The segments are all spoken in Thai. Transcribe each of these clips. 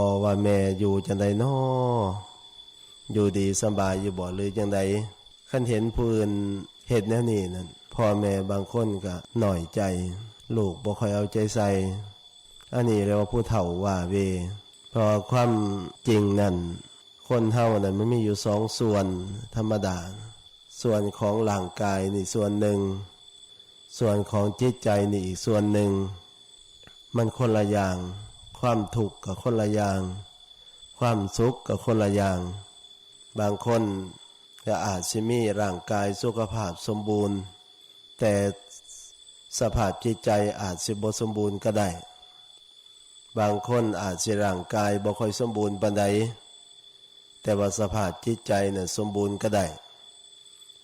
พอว่าแม่อยู่จังใดน้ออยู่ดีสบายอยู่บ่หรือจังใดขั้นเห็นผู้อื่นเฮ็ดแนวนี้นั่นพ่อแม่บางคนก็หน่อยใจ ลูกบ่ค่อยเอาใจใส่อันนี้เรียกว่าผู้เฒ่าว่าเวเพราะความจริงนั่นคนเฮานั่นมันมีอยู่สองส่วนธรรมดา ส่วนของร่างกายนี่ส่วนหนึ่ง ส่วนของจิตใจนี่อีกส่วนหนึ่ง มันคนละอย่าง ความทุกข์กับคนละอย่าง ความสุขกับคนละอย่าง บางคนก็อาจสิมีร่างกายสุขภาพสมบูรณ์ แต่สภาพจิตใจอาจสิบ่สมบูรณ์ก็ได้ บางคนอาจสิร่างกายบ่ค่อยสมบูรณ์ปานใดแต่ว่าสภาพจิตใจน่ะสมบูรณ์ก็ได้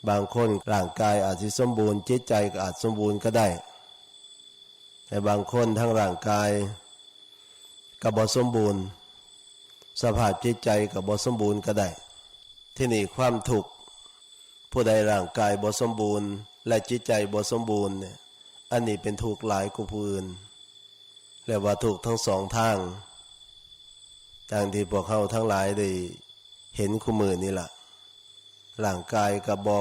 บางคนร่างกายอาจสิสมบูรณ์จิตใจก็อาจสมบูรณ์ก็ได้ แต่บางคนทั้งร่างกาย ก็บ่สมบูรณ์ สภาพจิตใจก็บ่สมบูรณ์ก็ได้ ที่นี่ความทุกข์ผู้ใดร่างกายบ่สมบูรณ์ และจิตใจบ่สมบูรณ์เนี่ยอันนี้เป็นทุกข์หลายกว่าผู้อื่นเรียกว่าทุกข์ทั้งสองทางทางที่พวกเขาทั้งหลายได้เห็นคู่มือนี่ล่ะร่างกายกับบอ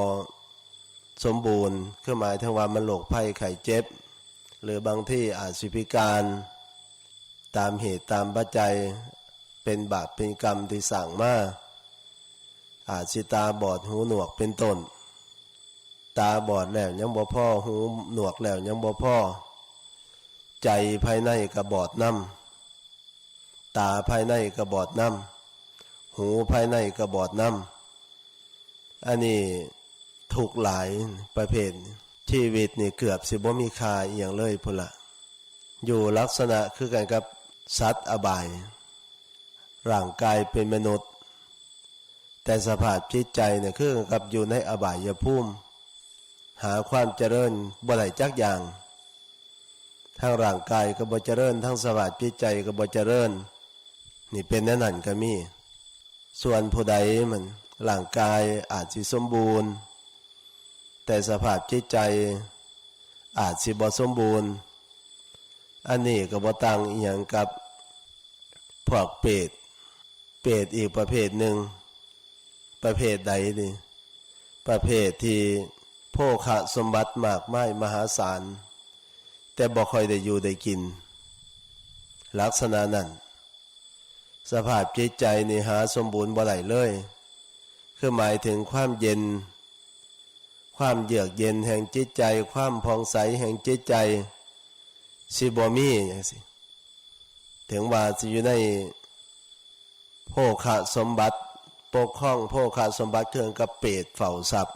สมบูรณ์คือหมายถึงว่ามันโรคภัยไข้เจ็บ หรือบางที่อาจสิพิการ ตามเหตุตามปัจจัย เป็นบาปเป็นกรรมที่สั่งมาอาจสิตาบอดหูหนวกเป็นต้น ตาบอดแล้วยังบ่พ่อหูหนวกแล้วยังบ่พ่อ ใจภายในกระบอดน้ำตาภายในกระบอดน้ำหูภายในกระบอดน้ำอันนี้ถูกหลายประเภทชีวิตนี่เกือบสิบ่มีค่าอย่างเลยพุ่นละอยู่ลักษณะคือกันกับ สัตว์อบาย ร่างกายเป็นมนุษย์ แต่สภาพจิตใจเนี่ยคือกันกับอยู่ในอบายภูมิ หาความเจริญบ่ได้จักอย่าง ทั้งร่างกายก็บ่เจริญ ทั้งสภาพจิตใจก็บ่เจริญ นี่เป็นแน่นันก็มี ส่วนผู้ใดมันร่างกายอาจสิสมบูรณ์ แต่สภาพจิตใจอาจสิบ่สมบูรณ์ อันนี้ก็บ่ต่างอีหยังกับพวกเปรตเปรตอีกประเภทหนึ่ง ประเภทใดนี่ประเภทที่โภคะสมบัติมากมายมหาศาล แต่บ่ค่อยได้อยู่ได้กิน ลักษณะนั้น สภาพจิตใจนี่หาสมบูรณ์บ่ได้เลย คือหมายถึงความเย็น ความเยือกเย็นแห่งจิตใจ ความผ่องใสแห่งจิตใจ สิบ่มีอย่างสิถึงว่าสิอยู่ในโภคะสมบัติปกครองโภคะสมบัติเครื่องกับเปรตเฝ้าทรัพย์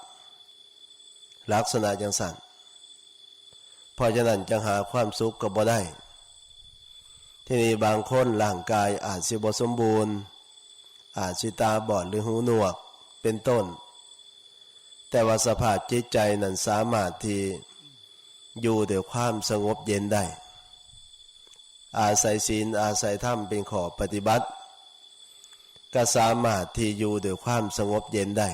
ลักษณะจังสันเพราะฉะนั้นจังหาความสุขก็บ่ได้ ที่นี่บางคนร่างกายอาจสิบ่สมบูรณ์ อาจสิตาบอดหรือหูหนวกเป็นต้น แต่ว่าสภาพจิตใจนั้นสามารถที่อยู่ด้วยความสงบเย็นได้ อาศัยศีลอาศัยธรรมเป็นขอปฏิบัติ ก็สามารถที่อยู่ด้วยความสงบเย็นได้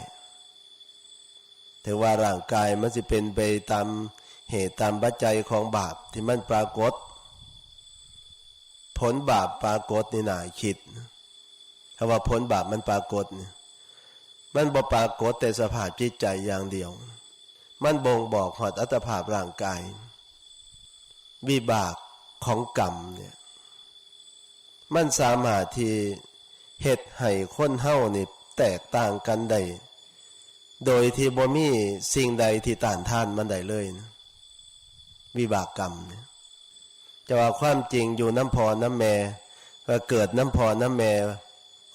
ถือว่าร่างกายมันจะเป็นไปตามเหตุตามปัจจัยของบาปที่มันปรากฏ ผลบาปปรากฏนี่น่าคิดคำว่าผลบาปมันปรากฏนี่มันบ่ปรากฏแต่สภาพจิตใจอย่างเดียว มันบ่งบอกหอดอัตภาพร่างกาย วิบาก ของกรรมเนี่ยมันสามารถที่เหตุให้คนเฮานี่แตกต่างกันได้โดยที่บ่มีสิ่งใดที่ต้านทานมันได้เลยนะวิบากกรรมเนี่ยจะว่าความจริงอยู่น้ำพอน้ำแม่ก็เกิดน้ำพอน้ำแม่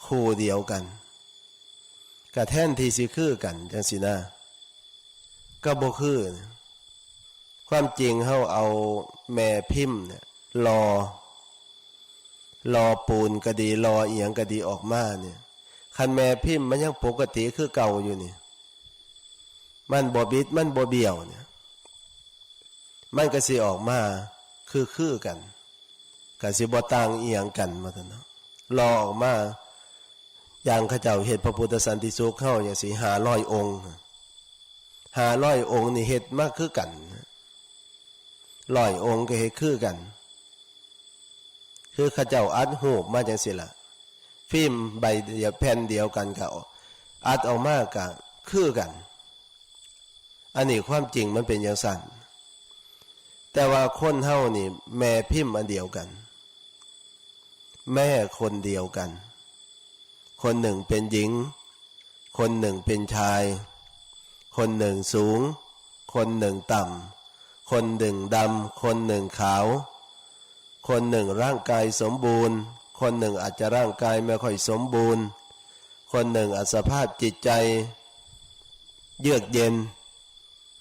คู่เดียวกันกระแท่นที่สิคือกันจังสินะก็บ่คือ ความจริงเขาเอาแม่พิมพ์เนี่ย รอ รอปูนก็ดีรอเอียงก็ดีออกมาเนี่ยคันแม่พิมพ์มันยังปกติคือเก่าอยู่นี่ มันบ่บิดมันบ่เบี้ยวเนี่ย มันก็สิออกมาคือคือกันก็สิบ่ต่างเอียงกันมาท่านเนาะรอออกมาอย่างข้าเจ้าเฮ็ดพระพุทธสันติสุขเข้าอย่างสิหาร้อยองค์หาร้อยองค์นี่เฮ็ดมากคือกันร้อยองค์ก็เฮ็ดคือกัน คือข้าเจ้าอัดหูมาจังสิละฟิล์มใบเดียวแผ่นเดียวกันก็อัดออกมากกะคือกัน อันนี้ความจริงมันเป็นอย่างสั้นแต่ว่าคนเฮานี่ แม่พิมพ์อันเดียวกัน แม่คนเดียวกัน คนหนึ่งเป็นหญิง คนหนึ่งเป็นชาย คนหนึ่งสูง คนหนึ่งต่ำคนหนึ่งดำคนหนึ่งขาว คนหนึ่งร่างกายสมบูรณ์ คนหนึ่งอาจจะร่างกายไม่ค่อยสมบูรณ์ คนหนึ่งอาจสภาพจิตใจ เยือกเย็น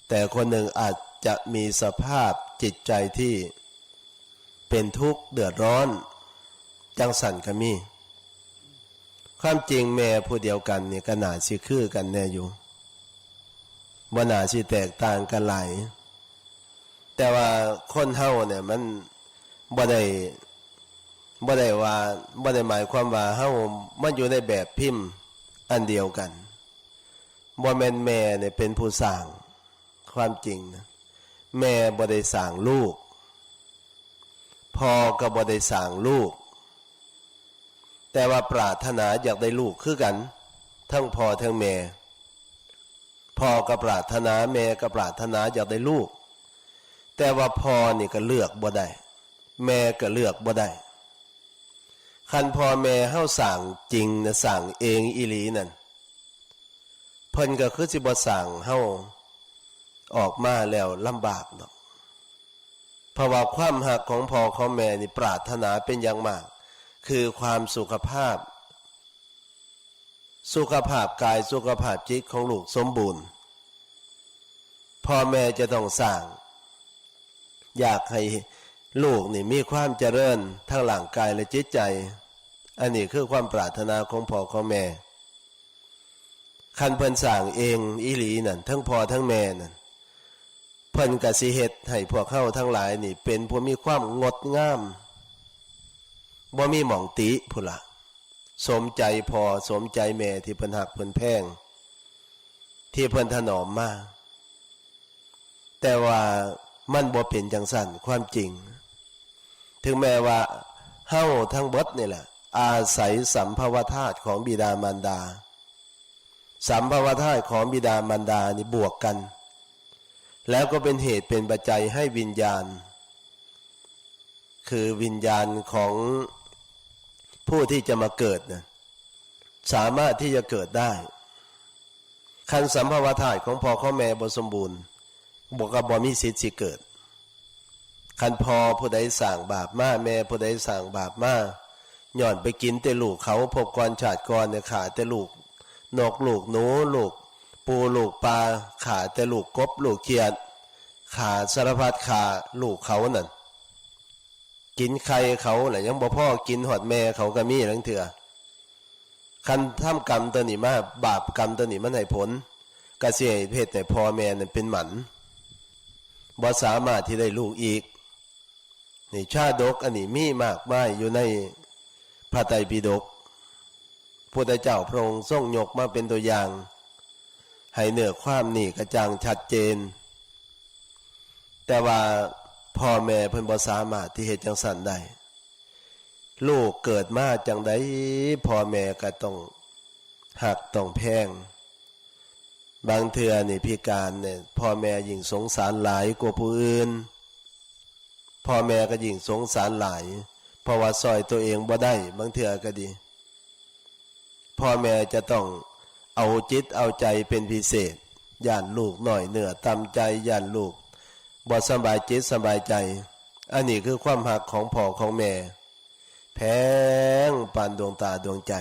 แต่คนหนึ่งอาจจะมีสภาพจิตใจที่ เป็นทุกข์เดือดร้อน จังสันก็มี ความจริงแม่ผู้เดียวกันเนี่ยก็น่าสิคือกันแน่อยู่บ่น่าสิแตกต่างกันหลายแต่ว่าคนเฮาเนี่ยมัน บ่ได้บ่ได้ว่าบ่ได้หมายความว่าเฮามันอยู่ในแบบพิมพ์อันเดียวกันบ่แม่นแม่เนี่ยเป็นผู้สร้างความจริงนะแม่บ่ได้สร้างลูกพ่อก็บ่ได้สร้างลูก แต่ว่าปรารถนาอยากได้ลูกคือกัน ทั้งพ่อทั้งแม่พ่อก็ปรารถนาแม่ก็ปรารถนาอยากได้ลูก แต่ว่าพ่อนี่ก็เลือกบ่ได้ แม่ก็เลือกบ่ได้คันพ่อแม่เฮาสั่งจริงนะสั่งเองอีหลีนั่นเพิ่นก็คือสิบ่สั่งเฮาออกมาแล้วลำบากดอกเพราะว่าความหักของพ่อของแม่นี่ปรารถนาเป็นอย่างมาก คือความสุขภาพ สุขภาพกายสุขภาพจิตของลูกสมบูรณ์พ่อแม่จะต้องสร้าง อยากให้ ลูกนี่มีความเจริญทั้งหลังกายและจิตใจ อันนี้คือความปรารถนาของพ่อของแม่ คันเพิ่นสั่งเองอีหลีนั่นทั้งพ่อทั้งแม่นั่นเพิ่นกสิเฮ็ดให้พวกเข้าทั้งหลายนี่ เป็นผู้มีความงดงามบ่มีหม่องติพุนละสมใจพอสมใจแม่ที่เพิ่นหักเพิ่นแพงที่เพิ่นถนอมมาแต่ว่า มันบ่เป็นจังสั่นความจริง ถึงแม้ว่าเฮาทั้งเบิดนี่แหละ อาศัยสัมภาวธาตุของบิดามารดา สัมภาวธาตุของบิดามารดานี่บวกกัน แล้วก็เป็นเหตุเป็นปัจจัยให้วิญญาณ คือวิญญาณของผู้ที่จะมาเกิดนะสามารถที่จะเกิดได้ คันสัมภาวธาตุของพ่อข้อแม่บสมบูรณ์ บวกกับบอมีสิทธิ์สิเกิด คันพอผู้ใดสั่งบาปมาแม่ผู้ใดสั่งบาปมาหย่อนไปกินแต่ลูกเขาพบกรชาติกรเนี่ยขาแต่ลูกนกลูกหนูลูก ปูลูกปลาขาแต่ลูกกบลูกเขียดขาสารพัดขาลูกเขานั่นกินใครเขาแหละยังบ่พ่อกินหอดแม่เขาก็มีทั้งเถื่อคันทำกรรมตัวนี้มาบาปกรรมตัวนี้มันให้ผลกระเสียเพศแต่พ่อแม่นั่นเป็นหมัน บ่สามารถที่ได้ลูกอีก นี่ชาดกอันนี้มีมากมายอยู่ในพระไตรปิฎกพุทธเจ้าพระองค์ทรงยกมาเป็นตัวอย่าง ให้เหนือความนี่กระจ่างชัดเจน แต่ว่าพ่อแม่เพิ่นบ่สามารถที่เหตุจังสันได้ลูกเกิดมาจังไดพ่อแม่ก็ต้องหักต้องแพง บางเทื่อนี่พิการเนี่ยพ่อแม่ยิ่งสงสารหลายกว่าผู้อื่นพ่อแม่ก็ยิ่งสงสารหลายเพราะว่าซอยตัวเองบ่ได้ บางเทื่อก็ดี พ่อแม่จะต้องเอาจิตเอาใจเป็นพิเศษย่านลูกหน่อยเหนือตำใจย่านลูกบ่สบายจิตสบายใจ อันนี้คือความหักของพ่อของแม่ แพงปานดวงตาดวงใจ